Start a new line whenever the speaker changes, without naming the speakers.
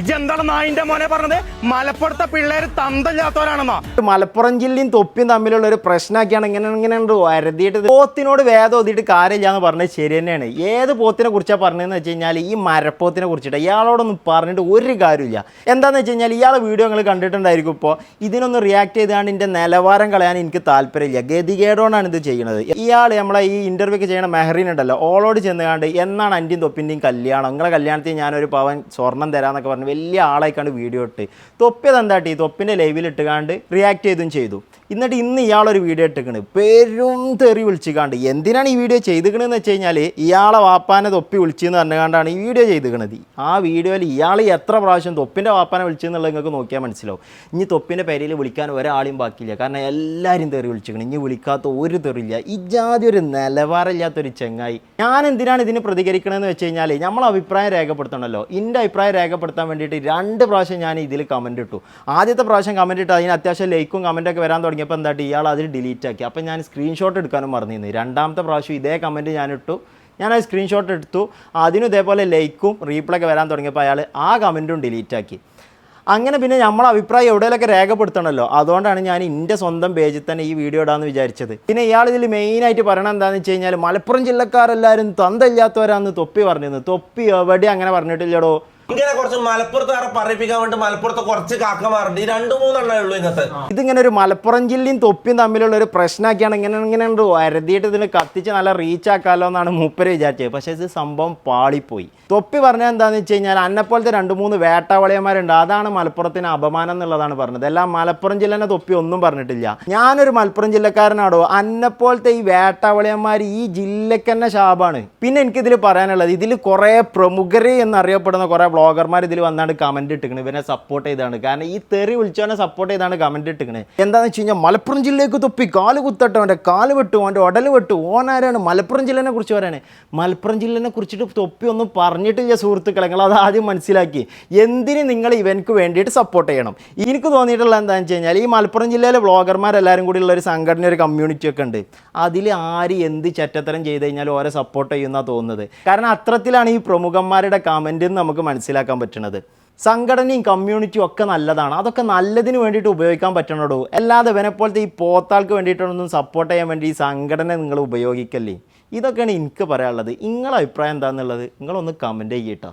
ഇജെന്താണ് നായിന്റെ മോനെ പറഞ്ഞത്? മലപ്പുറത്തെ പിള്ളേര് തന്തല്ലാത്തവരാണെന്നോ
മലപ്പുറം ജില്ലയും തൊപ്പിയും തമ്മിലുള്ള ഒരു പ്രശ്നമൊക്കെയാണ് ഇങ്ങനെ ഇങ്ങനെയുണ്ട് വരതിയിട്ട് പോത്തിനോട് വേദം ഒതിയിട്ട് കാര്യമില്ല എന്ന് പറഞ്ഞത് ശരി തന്നെയാണ്. ഏത് പോത്തിനെ കുറിച്ചാണ് പറഞ്ഞതെന്ന് വെച്ച് കഴിഞ്ഞാൽ ഈ മരപ്പോത്തിനെ കുറിച്ചിട്ട് ഇയാളോടൊന്നും പറഞ്ഞിട്ട് ഒരു കാര്യമില്ല എന്താണെന്ന് വെച്ച് കഴിഞ്ഞാൽ ഇയാളെ വീഡിയോ നിങ്ങൾ കണ്ടിട്ടുണ്ടായിരിക്കും ഇപ്പോൾ ഇതിനൊന്ന് റിയാക്ട് ചെയ്താണ് ഇതിന്റെ നിലവാരം കളയാൻ എനിക്ക് താല്പര്യമില്ല. ഗതികേടോണ്ടാണ് ഇത് ചെയ്യുന്നത് ഇയാൾ നമ്മളെ ഈ ഇന്റർവ്യൂ ഒക്കെ ചെയ്യണ മെഹറിൻ ഉണ്ടല്ലോ. ഓളോട് ചെന്നുകാണ്ട് എന്നാണ് അന്റെയും തൊപ്പിന്റെയും കല്യാണം? നിങ്ങളെ കല്യാണത്തിന് ഞാനൊരു പവൻ സ്വർണം തരാമെന്നൊക്കെ പറഞ്ഞ് വലിയ ആളായിക്കാണ്ട് വീഡിയോ ഇട്ട്. തൊപ്പിയത് എന്താട്ടി തൊപ്പിന്റെ ലൈവിൽ ഇട്ടുകാണ്ട് റിയാക്ട് ചെയ്തും ചെയ്തു. എന്നിട്ട് ഇന്ന് ഇയാളൊരു വീഡിയോ ഇട്ടിക്കണ്. പെരും തെറി വിളിച്ചിക്കാണ്ട്. എന്തിനാണ് ഈ വീഡിയോ ചെയ്തിക്കണെന്ന് വെച്ച് കഴിഞ്ഞാൽ ഇയാളെ വാപ്പാനെ തൊപ്പി വിളിച്ചെന്ന് പറഞ്ഞുകൊണ്ടാണ് ഈ വീഡിയോ ചെയ്തിക്കണത്. ആ വീഡിയോയിൽ ഇയാൾ എത്ര പ്രാവശ്യം തൊപ്പിന്റെ വാപ്പാനെ വിളിച്ചെന്നുള്ളത് നിങ്ങൾക്ക് നോക്കിയാൽ മനസ്സിലാവും. ഇനി തൊപ്പിന്റെ പേരിൽ വിളിക്കാൻ ഒരാളെയും ബാക്കിയില്ല. കാരണം എല്ലാവരും തെറി വിളിച്ചിക്കണം. ഇനി വിളിക്കാത്ത ഒരു തെറിയില്ല. ഇജാതി ഒരു നിലവാരമില്ലാത്തൊരു ചെങ്ങായി. ഞാൻ എന്തിനാണ് ഇതിന് പ്രതികരിക്കണമെന്ന് വെച്ച് കഴിഞ്ഞാൽ നമ്മൾ അഭിപ്രായം രേഖപ്പെടുത്തണമല്ലോ എന്റെ അഭിപ്രായം രേഖപ്പെടുത്താൻ വേണ്ടിയിട്ട് രണ്ട് പ്രാവശ്യം ഞാൻ ഇതിൽ കമന്റ് ഇട്ടു. ആദ്യത്തെ പ്രാവശ്യം കമന്റ് ഇട്ട് അതിന് അത്യാവശ്യം ലൈക്കും കമന്റൊക്കെ വരാൻ തുടങ്ങിയപ്പോൾ എന്താട്ടി? ഇയാൾ അതിൽ ഡിലീറ്റ് ആക്കി. അപ്പോൾ ഞാൻ സ്ക്രീൻഷോട്ട് എടുക്കാനും മറന്നിരുന്നു. രണ്ടാമത്തെ പ്രാവശ്യം ഇതേ കമന്റ് ഞാൻ ഇട്ടു. ഞാൻ ആ സ്ക്രീൻഷോട്ട് എടുത്തു. അതിനും ഇതേപോലെ ലൈക്കും റീപ്ലൈ വരാൻ തുടങ്ങിയപ്പോൾ അയാൾ ആ കമന്റും ഡിലീറ്റ് ആക്കി. അങ്ങനെ പിന്നെ നമ്മൾ അഭിപ്രായം എവിടെയൊക്കെ രേഖപ്പെടുത്തണമല്ലോ. അതുകൊണ്ടാണ് ഞാൻ എന്റെ സ്വന്തം പേജിൽ തന്നെ ഈ വീഡിയോ ഇടാന്ന് വിചാരിച്ചത്. പിന്നെ ഇയാൾ ഇതിൽ മെയിനായിട്ട് പറയണത് എന്താണെന്ന് വെച്ച് കഴിഞ്ഞാൽ മലപ്പുറം ജില്ലക്കാരെല്ലാവരും തന്തയില്ലാത്തവരാന്ന് തൊപ്പി പറഞ്ഞിരുന്നു. തൊപ്പി എവിടെ അങ്ങനെ പറഞ്ഞിട്ടില്ലടോ?
ഇങ്ങനെ കുറച്ച് മലപ്പുറത്തുകാരെ പറയിപ്പിക്കാൻ വേണ്ടി മലപ്പുറത്ത് കുറച്ച് കാക്കമാറുണ്ട് ഈ രണ്ടു മൂന്നെണ്ണേ ഉള്ളൂ ഇന്നത്തെ.
ഇതിങ്ങനെ ഒരു മലപ്പുറം ജില്ലയും തൊപ്പിയും തമ്മിലുള്ള ഒരു പ്രശ്നമൊക്കെയാണ് ഇങ്ങനെ ഇങ്ങനെ ഉണ്ട്. വരതിയിട്ട് ഇതിന് കത്തിച്ച് നല്ല റീച്ച് ആക്കാമല്ലോ എന്നാണ് മൂപ്പര് വിചാരിച്ചത്. പക്ഷേ ഇത് സംഭവം പാളിപ്പോയി. തൊപ്പി പറഞ്ഞാൽ എന്താണെന്ന് വെച്ച് കഴിഞ്ഞാൽ അന്നെപ്പോലത്തെ രണ്ട് മൂന്ന് വേട്ടാവളിയന്മാരുണ്ട്. അതാണ് മലപ്പുറത്തിന് അപമാനം എന്നുള്ളതാണ് പറഞ്ഞത്. എല്ലാം മലപ്പുറം ജില്ലേനെ തൊപ്പി ഒന്നും പറഞ്ഞിട്ടില്ല. ഞാനൊരു മലപ്പുറം ജില്ലക്കാരനാടോ അന്നെപ്പോലത്തെ ഈ വേട്ടാവളിയന്മാർ ഈ ജില്ലയ്ക്ക് തന്നെ ശാപാണ്. പിന്നെ എനിക്കിതിൽ പറയാനുള്ളത് ഇതിൽ കുറേ പ്രമുഖരെ എന്നറിയപ്പെടുന്ന കുറേ ബ്ലോഗർമാർ ഇതിൽ വന്നാണ് കമന്റ് ഇട്ടിക്കണ് ഇവനെ സപ്പോർട്ട് ചെയ്താണ് കാരണം ഈ തെറി വിളിച്ചവനെ സപ്പോർട്ട് ചെയ്താണ് കമന്റ് ഇട്ടിക്കണ് എന്താണെന്ന് വെച്ച് കഴിഞ്ഞാൽ മലപ്പുറം ജില്ലയ്ക്ക് തൊപ്പി കാൽ കുത്തട്ടോ അവന്റെ കാൽ വെട്ടു അവന്റെ ഉടൽ വെട്ടു. ഓനാരാണ് മലപ്പുറം ജില്ലനെ കുറിച്ച് പറയാണ്. മലപ്പുറം ജില്ലേനെ കുറിച്ചിട്ട് തൊപ്പി ഒന്നും പറഞ്ഞിട്ടില്ല സുഹൃത്തുക്കളെ. നിങ്ങൾ അത് ആദ്യം മനസ്സിലാക്കി. എന്തിന് നിങ്ങൾ ഇവനക്ക് വേണ്ടിയിട്ട് സപ്പോർട്ട് ചെയ്യണം? എനിക്ക് തോന്നിയിട്ടുള്ള എന്താണെന്ന് വെച്ച് കഴിഞ്ഞാൽ ഈ മലപ്പുറം ജില്ലയിലെ വ്ളോഗർമാരെല്ലാവരും കൂടി ഉള്ള ഒരു സംഘടന ഒരു കമ്മ്യൂണിറ്റി ഒക്കെ ഉണ്ട്. അതിൽ ആര് എന്ത് ചറ്റത്തരം ചെയ്ത് കഴിഞ്ഞാൽ ഓരോ സപ്പോർട്ട് ചെയ്യുന്ന തോന്നുന്നത്. കാരണം അത്രത്തിലാണ് ഈ പ്രമുഖന്മാരുടെ കമന്റ് നമുക്ക് നമുക്ക് മനസ്സിലാക്കാൻ പറ്റണത്. സംഘടനയും കമ്മ്യൂണിറ്റിയും ഒക്കെ നല്ലതാണ്. അതൊക്കെ നല്ലതിന് വേണ്ടിയിട്ട് ഉപയോഗിക്കാൻ പറ്റണോടോ? അല്ലാതെ ഇവനെപ്പോലത്തെ ഈ പോത്താൾക്ക് വേണ്ടിയിട്ടൊന്നും സപ്പോർട്ട് ചെയ്യാൻ വേണ്ടി ഈ സംഘടന നിങ്ങൾ ഉപയോഗിക്കല്ലേ? ഇതൊക്കെയാണ് എനിക്ക് പറയാനുള്ളത്. നിങ്ങളഭിപ്രായം എന്താണെന്നുള്ളത് നിങ്ങളൊന്ന് കമന്റ് ചെയ്യട്ടോ